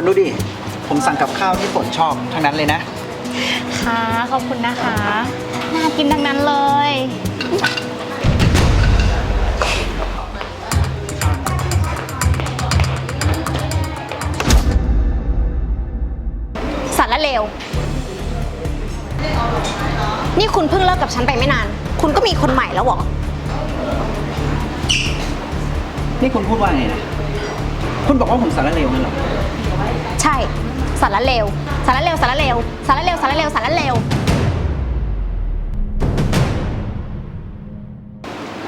นดูดิ ผมสั่งกับข้าวที่ฝนชอบทั้งนั้นเลยนะ ค่ะ ขอบคุณนะคะ น่ากินทั้งนั้นเลยสารละเลว นี่คุณเพิ่งเลิกกับฉันไปไม่นาน คุณก็มีคนใหม่แล้วเหรอ นี่คุณพูดว่าไงนะ คุณบอกว่าผมสารเลวนั่นเหรอใช่ สารละเลว สารละเลว สารละเลว สารละเลว สารละเลว สารละเลว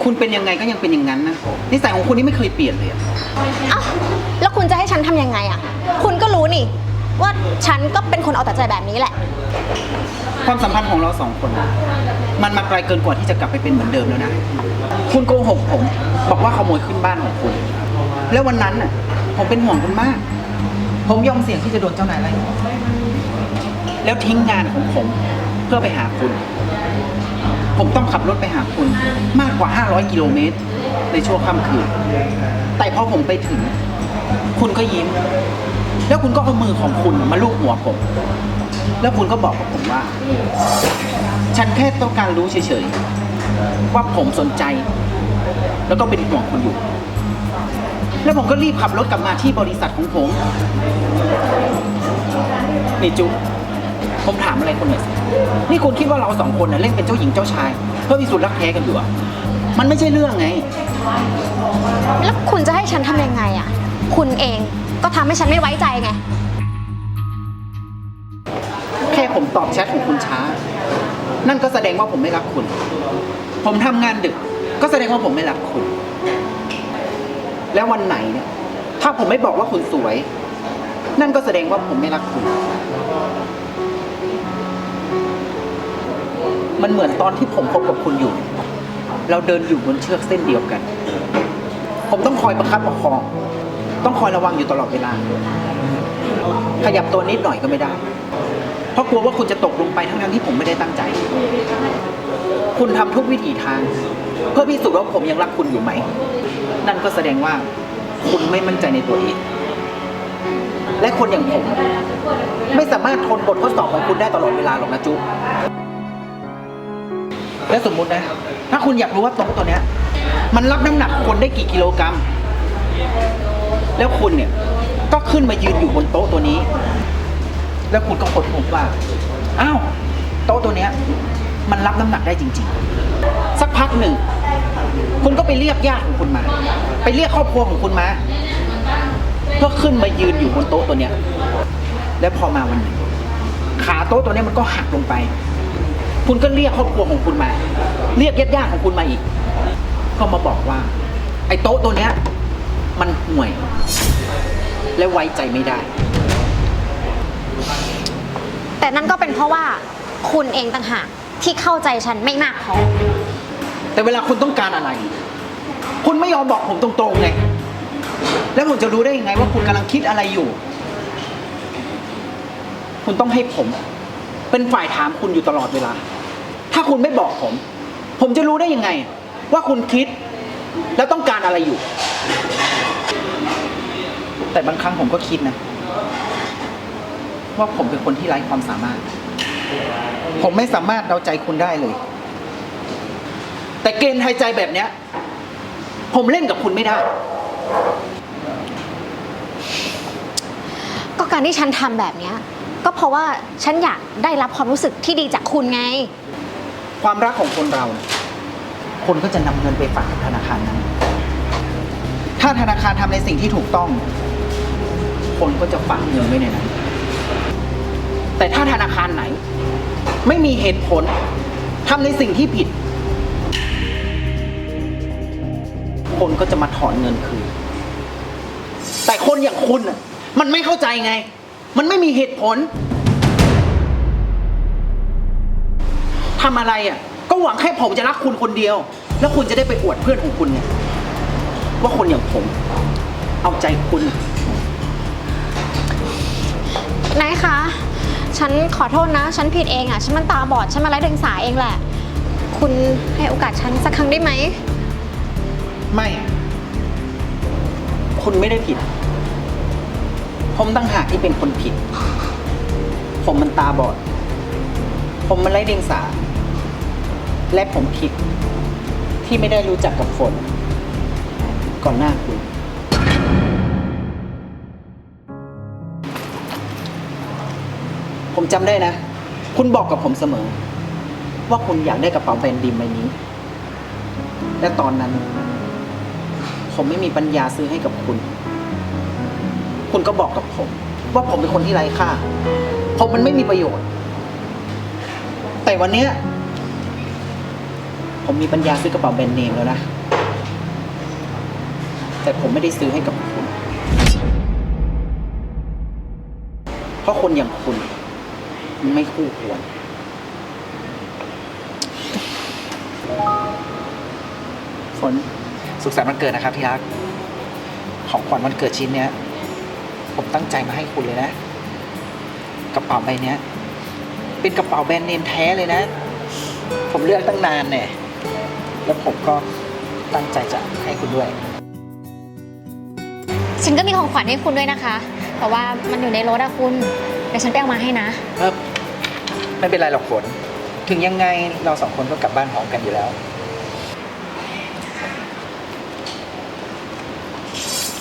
คุณเป็นยังไงก็ยังเป็นอย่างนั้นนะนิสัยของคุณนี่ไม่เคยเปลี่ยนเลยอะเอ้าแล้วคุณจะให้ฉันทำยังไงอะคุณก็รู้นี่ ว่าฉันก็เป็นคนเอาแต่ใจแบบนี้แหละ ความสัมพันธ์ของเราสองคนมันมาไกลเกินกว่าที่จะกลับไปเป็นเหมือนเดิมแล้วนะ คุณโกหกผม บอกว่าขโมยขึ้นบ้านของคุณ แล้ววันนั้นน่ะผมเป็นห่วงคุณมาก ผมยอมเสี่ยงที่จะโดนเจ้านายไล่ออกแล้วทิ้งงานของผมเพื่อไปหาคุณ ผมต้องขับรถไปหาคุณ มากกว่า 500 กิโลเมตร ในช่วงค่ำคืน แต่พอผมไปถึง คุณก็ยิ้ม แล้วคุณก็เอามือของคุณมาลูบหัวผม แล้วคุณก็บอกกับผมว่า ฉันแค่ต้องการรู้เฉยๆ ว่าผมสนใจ แล้วก็เป็นห่วงคุณอยู่ แล้วผมก็รีบขับรถกลับมาที่บริษัทของผมนี่จุ๊บผมถามอะไรคุณหน่อยสินี่คุณคิดว่าเราสองคนน่ะเล่นเป็นเจ้าหญิงเจ้าชาย เพื่อพิสูจน์รักแท้กันอยู่อะมันไม่ใช่เรื่องไง แล้วคุณจะให้ฉันทำยังไงอะคุณเองก็ทำให้ฉันไม่ไว้ใจไง แค่ผมตอบแชทของคุณช้า นั่นก็แสดงว่าผมไม่รักคุณ ผมทำงานดึก ก็แสดงว่าผมไม่รักคุณ แล้ววันไหนเนี่ย ถ้าผมไม่บอกว่าคุณสวย นั่นก็แสดงว่าผมไม่รักคุณ มันเหมือนตอนที่ผมคบกับคุณอยู่ เราเดินอยู่บนเชือกเส้นเดียวกัน ผมต้องคอยประคับประคอง ต้องคอยระวังอยู่ตลอดเวลา ขยับตัวนิดหน่อยก็ไม่ได้ ราะกลัวว่าคุณจะตกลงไปทั้งๆที่ผมไม่ได้ตั้งใจ คุณทำทุกวิถีทาง เพื่อพิสูจน์ว่าผมยังรักคุณอยู่ไหม นั่นก็แสดงว่า คุณไม่มั่นใจในตัวเองและคนอย่างผม ไม่สามารถทนบททดสอบของคุณได้ตลอดเวลาหรอกนะจุ๊บและสมมุตินะ ถ้าคุณอยากรู้ว่าโต๊ะตัวเนี้ย มันรับน้ำหนักคนได้กี่กิโลกรัม แล้วคุณเนี่ยก็ขึ้นมายืนอยู่บนโต๊ะตัวนี้ แล้วคุณก็ค้นพบว่าอ้าวโต๊ะตัวเนี้ยมันรับน้ำหนักได้จริง ๆ สักพักหนึ่ง คุณก็ไปเรียกญาติของคุณมา ไปเรียกครอบครัวของคุณมา เพื่อขึ้นมายืนอยู่บนโต๊ะตัวเนี้ย แล้วพอมาวันหนึ่งขาโต๊ะตัวเนี้ยมันก็หักลงไป คุณก็เรียกครอบครัวของคุณมา เรียกญาติญาติๆของคุณมาอีก ก็มาบอกว่า ไอ้โต๊ะตัวเนี้ย มันห่วย และไว้ใจไม่ได้ แต่นั่นก็เป็นเพราะว่าคุณเองต่างหากที่เข้าใจฉันไม่มากพอ แต่เวลาคุณต้องการอะไร คุณไม่ยอมบอกผมตรงๆไงแล้วผมจะรู้ได้ยังไงว่าคุณกำลังคิดอะไรอยู่ คุณต้องให้ผม เป็นฝ่ายถามคุณอยู่ตลอดเวลา ถ้าคุณไม่บอกผม ผมจะรู้ได้ยังไง ว่าคุณคิด แล้วต้องการอะไรอยู่ แต่บางครั้งผมก็คิดนะ ว่าผมเป็นคนที่ไร้ความสามารถ ผมไม่สามารถเดาใจคุณได้เลย แต่เกณฑ์ทายใจแบบเนี้ย ผมเล่นกับคุณไม่ได้ ก็การที่ฉันทำแบบเนี้ย ก็เพราะว่าฉันอยากได้รับความรู้สึกที่ดีจากคุณไง ความรักของคนเราเนี่ยคนก็จะนำเงินไปฝากกับธนาคารนั้น ถ้าธนาคารทำในสิ่งที่ถูกต้อง คนก็จะฝากเงินไว้ในนั้น แต่ถ้าธนาคารไหน ไม่มีเหตุผลทำในสิ่งที่ผิด คนก็จะมาถอนเงินคืน แต่คนอย่างคุณน่ะมันไม่เข้าใจไง มันไม่มีเหตุผลทำอะไรอะ ก็หวังแค่ผมจะรักคุณคนเดียว แล้วคุณจะได้ไปอวดเพื่อนของคุณไงว่าคนอย่างผม เอาใจคุณ นายคะ ฉันขอโทษนะ ฉันผิดเองอะ ฉันมันตาบอด ฉันมาไร้เดียงสาเองแหละ คุณให้โอกาสฉันสักครั้งได้ไหม ไม่ คุณไม่ได้ผิด ผมตั้งหากที่เป็นคนผิด ผมมันตาบอด ผมมันไร้เดียงสา และผมผิด ที่ไม่ได้รู้จักกับฝน ก่อนหน้าคุณ ผมจำได้นะ คุณบอกกับผมเสมอ ว่าคุณอยากได้กระเป๋าแบรนด์ดีมใบนี้ และตอนนั้น ผมไม่มีปัญญาซื้อให้กับคุณ คุณก็บอกกับผม ว่าผมเป็นคนที่ไร้ค่า ผมมันไม่มีประโยชน์ แต่วันเนี้ยผมมีปัญญาซื้อกระเป๋าแบรนด์เนมแล้วนะ แต่ผมไม่ได้ซื้อให้กับคุณ เพราะคนอย่างคุณ ไม่คู่ควร ฝน สุขสันต์วันเกิดนะครับที่รัก ของขวัญวันเกิดชิ้นเนี้ย ผมตั้งใจมาให้คุณเลยนะ กระเป๋าใบเนี้ย เป็นกระเป๋าแบรนด์เนมแท้เลยนะ ผมเลือกตั้งนานเนี่ย แล้วผมก็ตั้งใจจะให้คุณด้วย ฉันก็มีของขวัญให้คุณด้วยนะคะ แต่ว่ามันอยู่ในรถอะคุณ เดี๋ยวฉันไปเอามาให้นะ เออไม่เป็นไรหรอกฝน ถึงยังไงเราสองคนก็กลับบ้านพร้อมกันอยู่แล้ว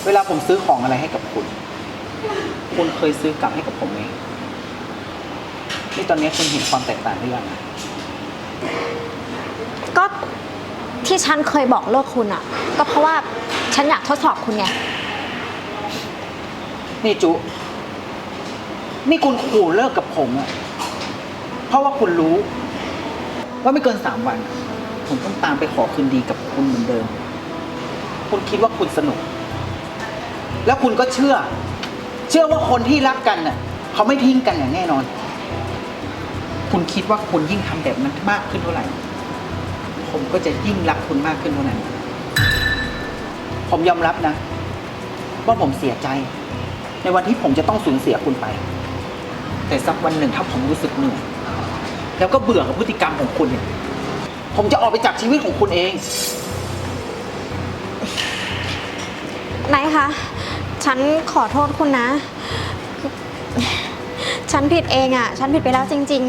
เวลาผมซื้อของอะไรให้กับคุณ คุณเคยซื้อกลับให้กับผมไหมนี่ตอนนี้คุณเห็นความแตกต่างหรือยังอะก็ที่ฉันเคยบอกเลิกคุณอะก็เพราะว่าฉันอยากทดสอบคุณไง นี่จุ นี่คุณขู่เลิกกับผมอะเพราะว่าคุณรู้ ว่าไม่เกินสามวัน ผมต้องตามไปขอคืนดีกับคุณเหมือนเดิม คุณคิดว่าคุณสนุก แล้วคุณก็เชื่อ เชื่อว่าคนที่รักกันน่ะ เขาไม่ทิ้งกันอย่างแน่นอน คุณคิดว่าคุณยิ่งทำแบบนั้นมากขึ้นเท่าไหร่ ผมก็จะยิ่งรักคุณมากขึ้นเท่านั้น ผมยอมรับนะ ว่าผมเสียใจ ในวันที่ผมจะต้องสูญเสียคุณไป แต่สักวันหนึ่งถ้าผมรู้สึกเหนื่อยแล้วก็เบื่อกับพฤติกรรมของคุณเนี่ยผมจะออกไปจากชีวิตของคุณเอง ไหนคะ ฉันขอโทษคุณนะ ฉันผิดเองอะ่ะ ฉันผิดไปแล้วจริง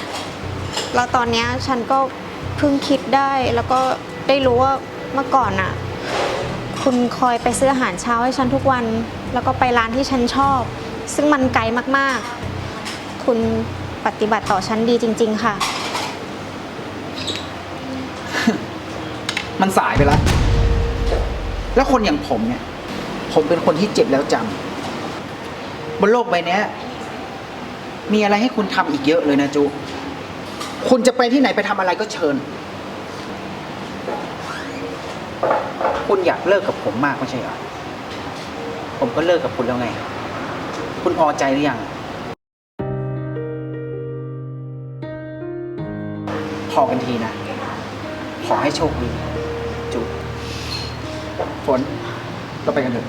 ๆ แล้วตอนเนี้ยฉันก็เพิ่งคิดได้แล้วก็ได้รู้ว่าเมื่อก่อนอะ่ะ คุณคอยไปซื้ออาหารเช้าให้ฉันทุกวัน แล้วก็ไปร้านที่ฉันชอบ ซึ่งมันไกลมากๆ คุณปฏิบัติต่อฉันดีจริง ๆ ค่ะ มันสายไปแล้ว แล้วคนอย่างผมเนี่ย ผมเป็นคนที่เจ็บแล้วจำบนโลกใบเนี้ย มีอะไรให้คุณทำอีกเยอะเลยนะจู คุณจะไปที่ไหนไปทำอะไรก็เชิญ คุณอยากเลิกกับผมมากไม่ใช่เหรอ ผมก็เลิกกับคุณแล้วไง คุณพอใจหรือยัง พอกันทีนะ ขอให้โชคดี จุฝนเราไปกันเถอะ